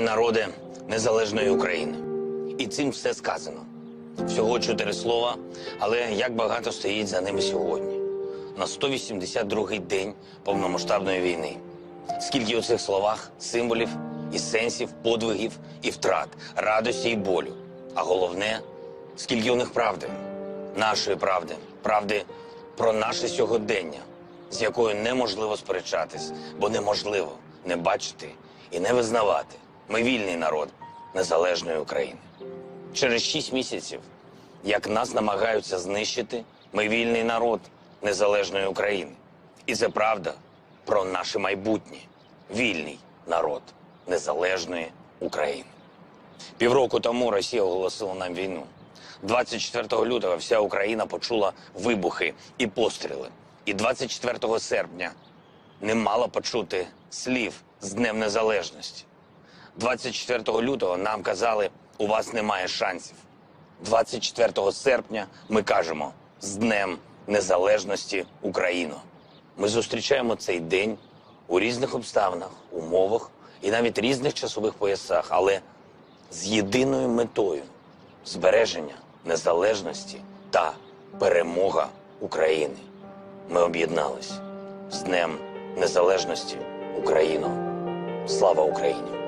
народи незалежної України. І цим все сказано. Всього чотири слова, але як багато стоїть за ними сьогодні, на 182-й день повномасштабної війни. Скільки у цих словах символів і сенсів, подвигів і втрат, радості і болю. А головне, скільки у них правди, нашої правди, правди про наше сьогодення, з якою неможливо сперечатись, бо неможливо не бачити і не визнавати. Ми вільний народ незалежної України. Через шість місяців, як нас намагаються знищити, ми вільний народ незалежної України. І це правда про наше майбутнє. Вільний народ незалежної України. Півроку тому Росія оголосила нам війну. 24 лютого вся Україна почула вибухи і постріли. І 24 серпня не мала почути слів з Днем Незалежності. 24 лютого нам казали, у вас немає шансів. 24 серпня ми кажемо з Днем Незалежності Україно. Ми зустрічаємо цей день у різних обставинах, умовах і навіть різних часових поясах, але з єдиною метою збереження незалежності та перемога України. Ми об'єднались з Днем Незалежності Україно. Слава Україні!